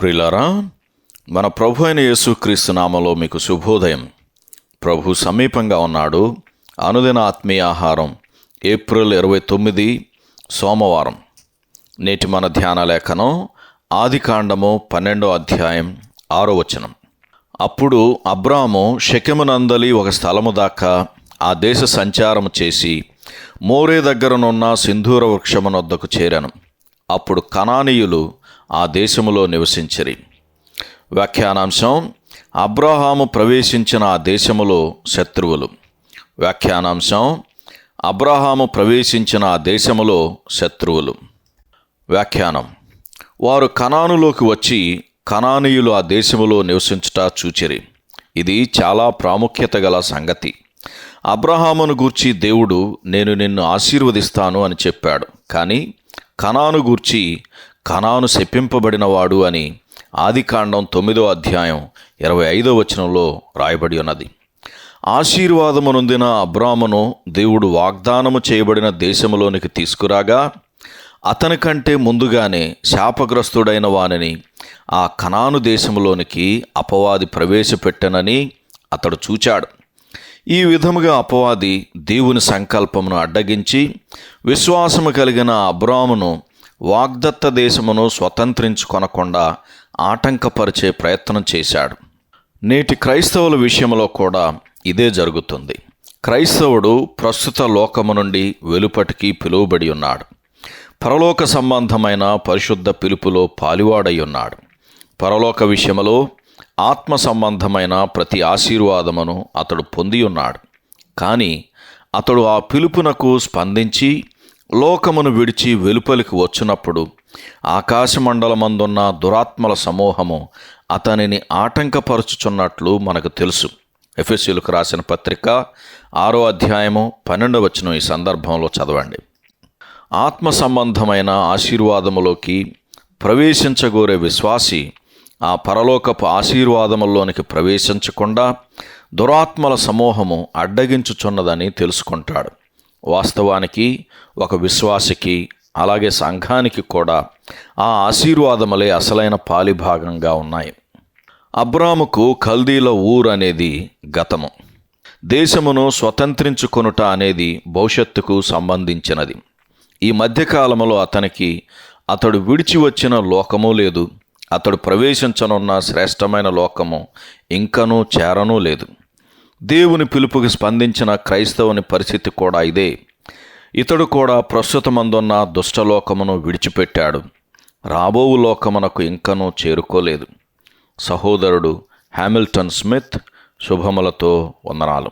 ప్రిలారా మన ప్రభు అయిన యేసుక్రీస్తు నామలో మీకు శుభోదయం. ప్రభు సమీపంగా ఉన్నాడు. అనుదిన ఆత్మీయ ఆహారం ఏప్రిల్ ఇరవై తొమ్మిది సోమవారం. నేటి మన ధ్యాన లేఖనం ఆది కాండము పన్నెండో అధ్యాయం ఆరో వచనం. అప్పుడు అబ్రాము షెకెమునందలి ఒక స్థలము దాకా ఆ దేశ సంచారము చేసి మోరే దగ్గరనున్న సింధూర వృక్షమునొద్దకు చేరాను. అప్పుడు కనానీయులు ఆ దేశములో నివసించిరి. వ్యాఖ్యానాంశం అబ్రహాము ప్రవేశించిన ఆ దేశములో శత్రువులు. వ్యాఖ్యానాంశం అబ్రహాము ప్రవేశించిన ఆ దేశములో శత్రువులు. వ్యాఖ్యానం వారు కణానులోకి వచ్చి కణానీయులు ఆ దేశములో నివసించుట చూచిరి. ఇది చాలా ప్రాముఖ్యత గల సంగతి. అబ్రహామును గూర్చి దేవుడు నేను నిన్ను ఆశీర్వదిస్తాను అని చెప్పాడు. కానీ కణాను గూర్చి కణాను శప్పింపబడినవాడు అని ఆదికాండం తొమ్మిదో అధ్యాయం ఇరవై ఐదో వచనంలో రాయబడి ఉన్నది. ఆశీర్వాదము నొందిన అబ్రామును దేవుడు వాగ్దానము చేయబడిన దేశములోనికి తీసుకురాగా అతని కంటే ముందుగానే శాపగ్రస్తుడైన వానిని ఆ కణాను దేశములోనికి అపవాది ప్రవేశపెట్టనని అతడు చూచాడు. ఈ విధముగా అపవాది దేవుని సంకల్పమును అడ్డగించి విశ్వాసము కలిగిన అబ్రామును వాగ్దత్త దేశమును స్వతంత్రించుకొనకుండా ఆటంకపరిచే ప్రయత్నం చేశాడు. నేటి క్రైస్తవుల విషయంలో కూడా ఇదే జరుగుతుంది. క్రైస్తవుడు ప్రస్తుత లోకము నుండి వెలుపటికి పిలువబడి ఉన్నాడు. పరలోక సంబంధమైన పరిశుద్ధ పిలుపులో పాలివాడై ఉన్నాడు. పరలోక విషయములో ఆత్మ సంబంధమైన ప్రతి ఆశీర్వాదమును అతడు పొంది ఉన్నాడు. కానీ అతడు ఆ పిలుపునకు స్పందించి లోకమును విడిచి వెలుపలికి వచ్చినప్పుడు ఆకాశమండలమందున్న దురాత్మల సమూహము అతనిని ఆటంకపరుచుచున్నట్లు మనకు తెలుసు. ఎఫ్ఎస్యులకు రాసిన పత్రిక ఆరో అధ్యాయము పన్నెండవ వచ్చిన ఈ సందర్భంలో చదవండి. ఆత్మ సంబంధమైన ఆశీర్వాదములోకి ప్రవేశించగోరే విశ్వాసి ఆ పరలోకపు ఆశీర్వాదముల్లోనికి ప్రవేశించకుండా దురాత్మల సమూహము అడ్డగించుచున్నదని తెలుసుకుంటాడు. వాస్తవానికి ఒక విశ్వాసికి అలాగే సంఘానికి కూడా ఆ ఆశీర్వాదములే అసలైన పాలిభాగంగా ఉన్నాయి. అబ్రాముకు కల్దీల ఊరు అనేది గతము. దేశమును స్వతంత్రించుకొనుట అనేది భవిష్యత్తుకు సంబంధించినది. ఈ మధ్యకాలంలో అతనికి అతడు విడిచి వచ్చిన లోకము లేదు. అతడు ప్రవేశించనున్న శ్రేష్టమైన లోకము ఇంకనూ చేరనూ లేదు. దేవుని పిలుపుకి స్పందించిన క్రైస్తవుని పరిస్థితి కూడా ఇదే. ఇతడు కూడా ప్రస్తుతమందున్న దుష్టలోకమును విడిచిపెట్టాడు. రాబోవు లోకమునకు ఇంకనూ చేరుకోలేదు. సహోదరుడు హ్యామిల్టన్ స్మిత్ శుభములతో వందనాలు.